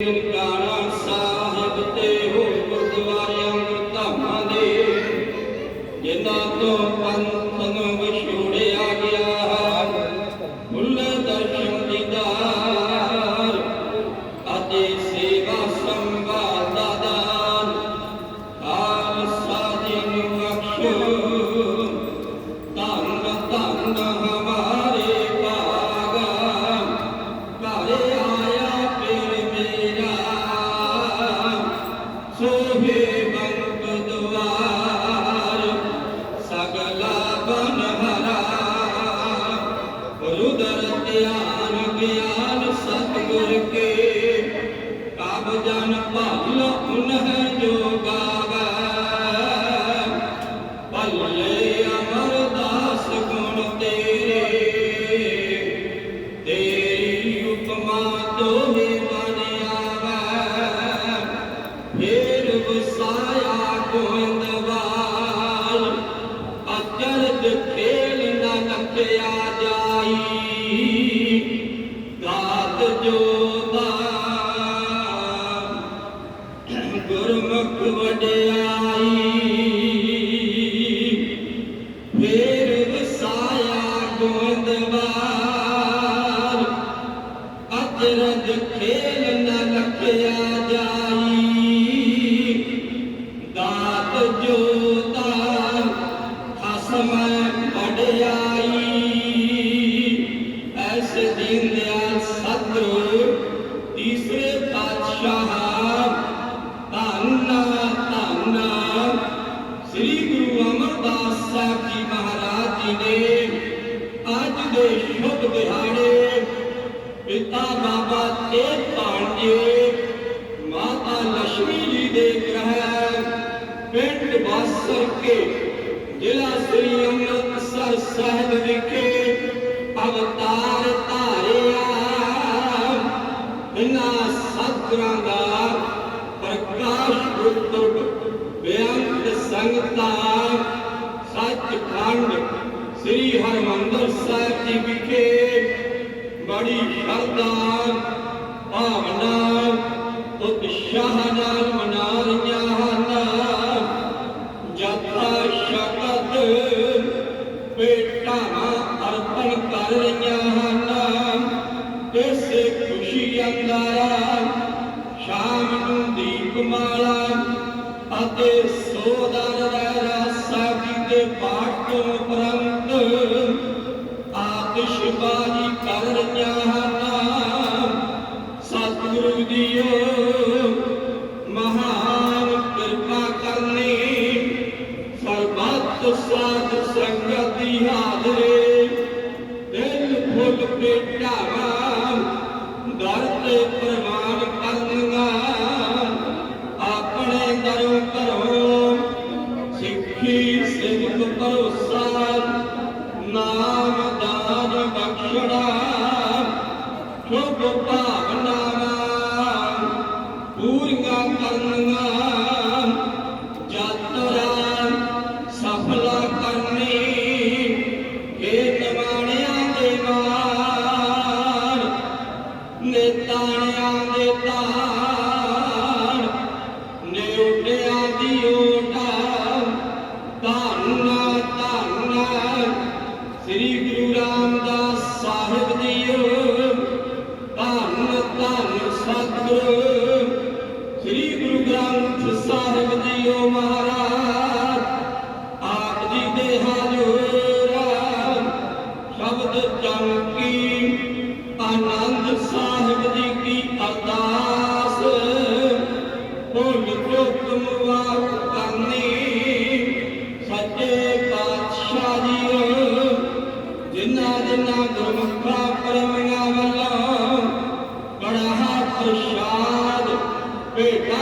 Obrigado. ਗੁਰਮੁਖ ਵਡਿਆਈ ਫੇਰ ਅੱਜ ਦੇ ਪਿਤਾ ਬਾਬਾ ਤੇਗ ਭਾਣਜੇ ਮਾਤਾ ਲక్ష్ਮੀ ਜੀ ਦੇ ਗ੍ਰਹਿ, ਪਿੰਡ ਬਾਸਰ ਕੇ, ਜ਼ਿਲ੍ਹਾ ਸ੍ਰੀ ਅੰਮ੍ਰਿਤਸਰ ਸਾਹਿਬ ਵਿਖੇ ਅਵਤਾਰ ਧਾਰਿਆ। ਇਨਾ ਸਤਿਗੁਰਾਂ ਦਾ ਪ੍ਰਕਾਸ਼ ਪੁਰਬ ਬੇਅੰਤ ਸੰਗਤਾਂ, ਸੱਚਖੰਡ ਸ੍ਰੀ ਹਰਿਮੰਦਰ ਸਾਹਿਬ ਜੀ ਵਿਖੇ ਬੜੀ ਸ਼ਰਧਾ, ਭਾਵਨਾ ਉਤਸ਼ਾਹ ਨਾਲ ਮਨਾ ਰਹੀਆਂ ਹਨ। ਜਥਾ ਸ਼ਕਤ ਭੇਟਾਂ ਅਰਪਣ ਕਰ ਰਹੀਆਂ ਹਨ। ਇਸੇ ਖੁਸ਼ੀ ਅੰਦਾਰਾ ਸ਼ਾਮ ਨੂੰ ਦੀਪਮਾਲਾ ਅਤੇ ਸੋਦਰ ਰਹਿਰਾ ਜੀ ਦੇ ਪਾਠ ਤੋਂ ਉਪਰੰਤ ਆਤਿਸ਼ਬਾਜ਼ੀ ਕਰ ਰਹੀਆਂ ਸਤਿਗੁਰੂ ਜੀਓ, ਮਹਾਨ ਕਿਰਪਾ ਕਰਨੀ, ਸਰਬੱਤ ਸਾਧ ਸੰਗਤ ਦੀ ਹਾਜ਼ਰੇ। ਦਿਲ ਫੁੱਲ ਪੇਟਾਵਾਂ ਦਰ ਤੇ ਪ੍ਰਵਾਨ ਕਰਨੀਆਂ, ਆਪਣੇ ਦਰੋਂ ਸ਼ੁਭ ਭਾਵਨਾਵਾਂ ਪੂਰੀਆਂ ਕਰਨੀਆਂ ਯਾਤਰਾ ਸਫਲਾ ਕਰਨੀ ਇਹ ਨਿਮਾਣਿਆਂ ਦੇ ਮਾਣ ਨੇਤਾਣਿਆਂ ਦੇ ਤਾਣ ਨਿਉਟਿਆਂ ਦੀ ਓਟਾ ਧੰਨ ਧੰਨ ਸ੍ਰੀ ਗੁਰੂ ਰਾਮਦਾਸ ਸਾਹਿਬ ਜੀਓ ਧੰਨ ਧੰਨ ਸਤਿਗੁਰੂ ਸ੍ਰੀ ਗੁਰੂ ਗ੍ਰੰਥ ਸਾਹਿਬ ਜੀਓ ਮਹਾਰਾਜ, ਆਪ ਜੀ ਦੇ ਹਾਜ਼ਰ ਸ਼ਬਦ ਚੌਂਕੀ ਆਨੰਦ ਸਾਹਿਬ ਜੀ ਕੀ ਅਰਦਾਸ। ਭੁੱਲ ਚੁੱਕ ਮੁਆਫ ਕਰਨੀ, ਸੱਚੇ ਪਾਤਸ਼ਾਹ ਜੀਓ, ਜਿਨ੍ਹਾਂ ਜਿਨ੍ਹਾਂ ਗੁਰਮੁਖਾਂ Amen.